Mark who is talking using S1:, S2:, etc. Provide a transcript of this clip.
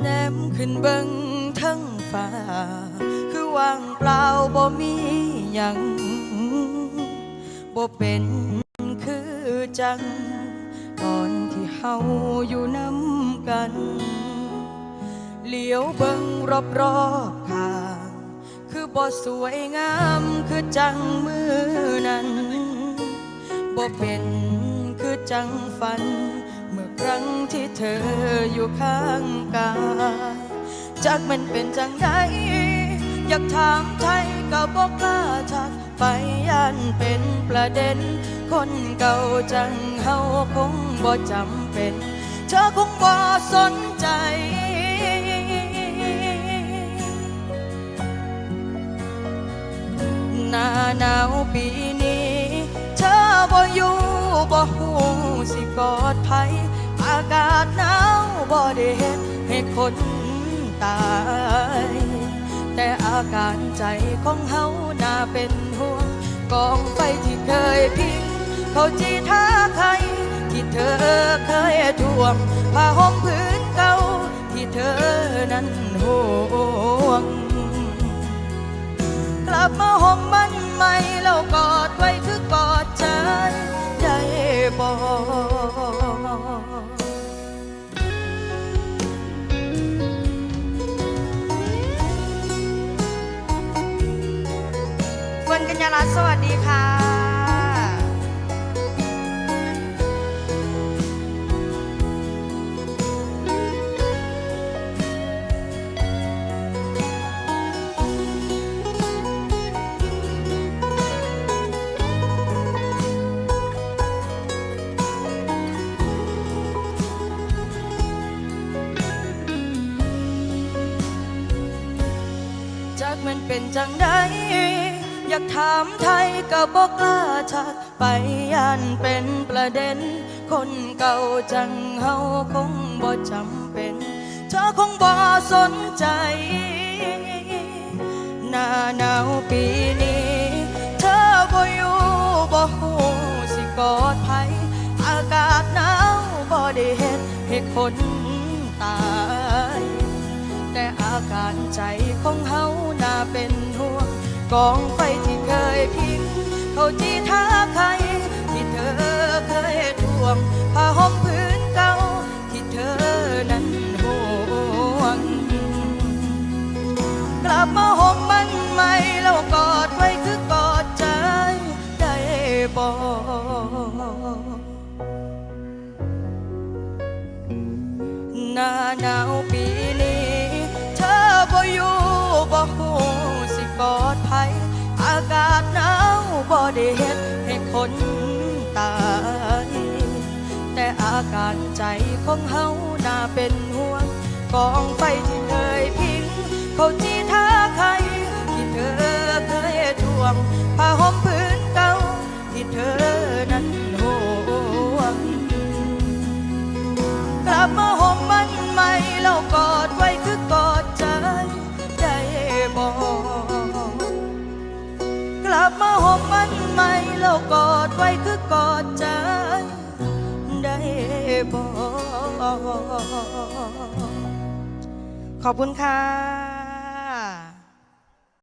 S1: แนมขึ้นเบิงทั้งฟ้า คือว่างเปล่าบ่มีหยังบ่เป็น จัง ตอนที่เฮาอยู่น้ำกัน เหลียวเบิงรอบรอบข้าง คือบ่สวยงามคือจังมือนั้นบ่เป็นคือจังฝัน เมื่อครั้งที่เธออยู่ข้างกายจากมันเป็นจังไดอยากถามไทย ก็บอกกล้าทักไปยันเป็นประเด็น คนเก่าจังเฮาคงบ่จำเป็น เธอคงบ่สนใจ หน้าหนาวปีนี้ เธอบ่อยู่บ่หูสิกอดไผอากาศหนาวบ่ได้เฮ็ดให้คนตา แต่อาการใจของเฮาน่าเป็นห่วง กองไฟที่เคยพิง เขาจีท่าใคร ที่เธอเคยทวงผ้าห่มพื้นเก่าที่เธอนั้นห่วง กลับมาห้องมัน เฟิร์นกัญญาลัตน์สวัสดีค่ะจากมันเป็นจังใด อยากถามไทยก็บอกล้าทักไปยันเป็นประเด็น คนเก่าจังเฮาคงบ่จำเป็น เธอคงบ่สนใจ หน้าหนาวปีนี้ เธอบ่อยู่บ่หูสิกอดไผอากาศหนาวบ่ได้เฮ็ดให้คนตาย แต่อาการใจของเฮาน่าเป็น กองไฟที่เคยพิงเขาจีท่าใครที่เธอเคยทวงผ้าห่มพื้นเก่าที่เธอนั้นห่วง กลับมาห่มมันใหม่แล้วกอดไว้คือกอดใจได้บอกหน้าหนาวปี การใจของเฮาน่าเป็นห่วง กองไฟที่เคยพิง เขาจีท่าใครที่เธอเคยทวงผ้าห่มพื้นเก่าที่เธอนั้นห่วง กลับมาห่มมันใหม่แล้วกอดไว้คือกอดใจได้บอกกลับมาห่มมันใหม่แล้วกอดไว้ บอขอบคุณค่ะ